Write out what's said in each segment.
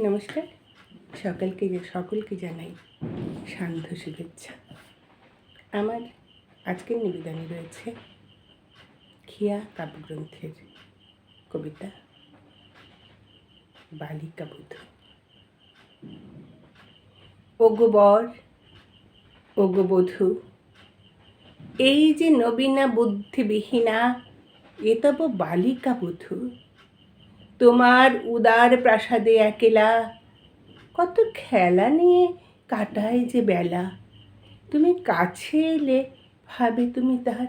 নমস্কার। সকালকে সকলকে জানাই শান্ত শুভেচ্ছা। আমার আজকের নিবেদনে রয়েছে খিয়া কাব্যগ্রন্থের কবিতা বালিকা বুধ। ওগো বর এই যে নবীনা বুদ্ধিবিহীনা, এ তব বালিকা বধূ। তোমার উদার প্রাসাদে একেলা। কত খেলা নিয়ে কাটায় যে বেলা। তুমি কাছে এলে ভাবে তুমি তার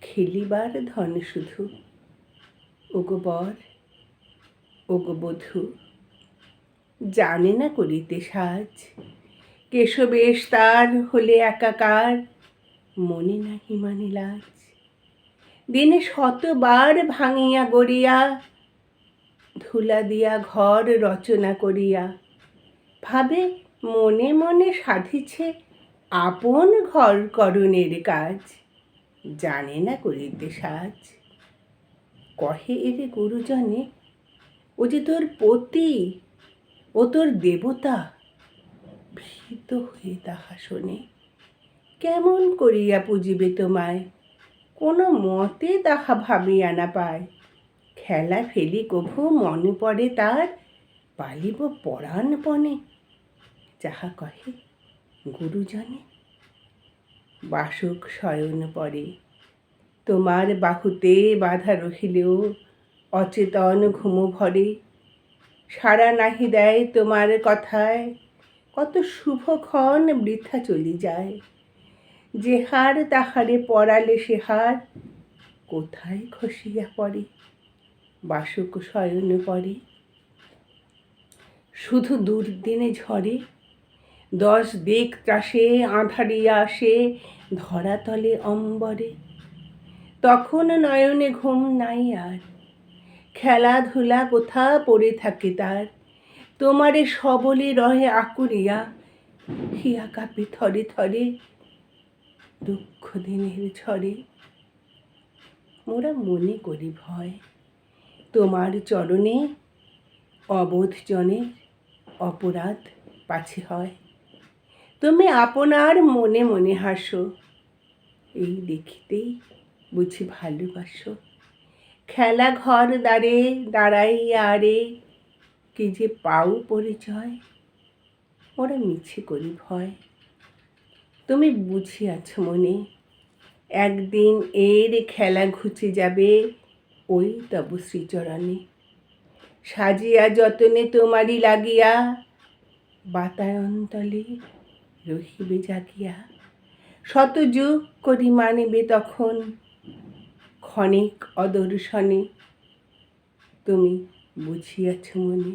খেলিবার ধন শুধু। ওগো বর, ওগো বধূ, জানে না করিতে সাজ। কেশবেশ তার হলে একাকার, মনে নাহি মানে লাজ। দিনে শতবার ভাঙিয়া গড়িয়া ধুলা দিয়া ঘর রচনা করিয়া, ভাবে মনে মনে সাধিছে আপন ঘর করণের কাজ, জানে না করিতে সাজ। কহে এরে গুরুজনে, ও যে তোর পতি, ও তোর দেবতা, ভীত হয়ে তাহা শোনে। কেমন করিয়া পুজিবে তোমায়? কোনো মতে তাহা ভাবিয়া না পায়। খেলা ফেলি কভু, মনে পড়ে তার, পালিব পরাণ পরাণপণে যাহা কহে গুরুজনে, বাসক শয়ন পরে। তোমার বাহুতে বাধা রহিলেও অচেতন ঘুমো ভরে। সারা নাহি দেয় তোমার কথায়, কত শুভক্ষণ বৃথা চলি যায়। যে হার তাহারে পড়ালে সে হার কোথায় খসিয়া পড়ে? বাসক শয়নে পরে শুধু দুর্দিনে ঝরে, দশ দিক ত্রাসে আঁধারিয়া আসে ধরাতলে অম্বরে। তখন নয়নে ঘুম নাই আর, খেলাধুলা কোথা পড়ে থাকে তার। তোমারে সবলে রহে আকুরিয়া, হিয়া কাপে থরে থরে দুঃখ দিনের ঝরে। মোরা মনে করি ভয়। তোমার চরণে অবোধ জনের অপরাধ পাছে হয়। তুমি আপনার মনে মনে হাসো, এই দেখিতেই বুঝি ভালোবাসো। খেলা ঘর দ্বারে দাঁড়াইয়া আরে কি যে পাও পরিচয়, ওরা মিছে করি ভয়। তুমি বুঝিয়াছ মনে, একদিন এর খেলা ঘুচে যাবে ওই তব শ্রীচরণে। সাজিয়া যতনে তোমারই লাগিয়া, বাতায়ন্তলে রহিবে জাগিয়া। শত যুগ করি মানিবে তখন, ক্ষণিক অদর্শনে তুমি বুঝিয়াছ মনে।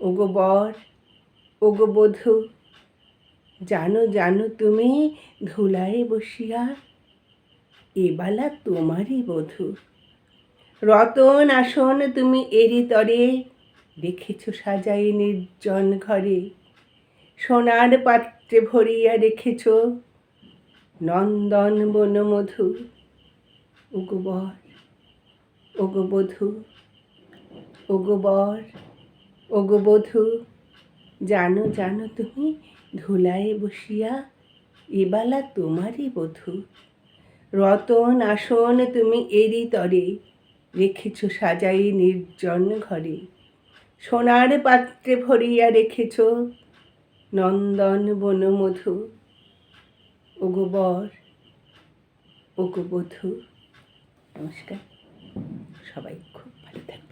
ওগো বর, ওগো বধূ, জানো জানো তুমি ধুলায় বসিয়া এবালা তোমারই বধূ। রতন আসন তুমি এরি তরে রেখেছ সাজাই নির্জন ঘরে। সোনার পাত্রে ভরিয়া রেখেছ নন্দন বনমধু। উগবর ওগবধূ ওগবর ওগবধূ জানো জানো তুমি ধুলায় বসিয়া এবালা তোমারই বধূ। রতন আসন তুমি এরি তরে রেখেছ সাজাই নির্জন ঘরে। সোনার পাত্রে ভরিয়া রেখেছ নন্দন বনমধু। ওগো বর, ওগো বধূ। নমস্কার। সবাই খুব ভালো থাকবে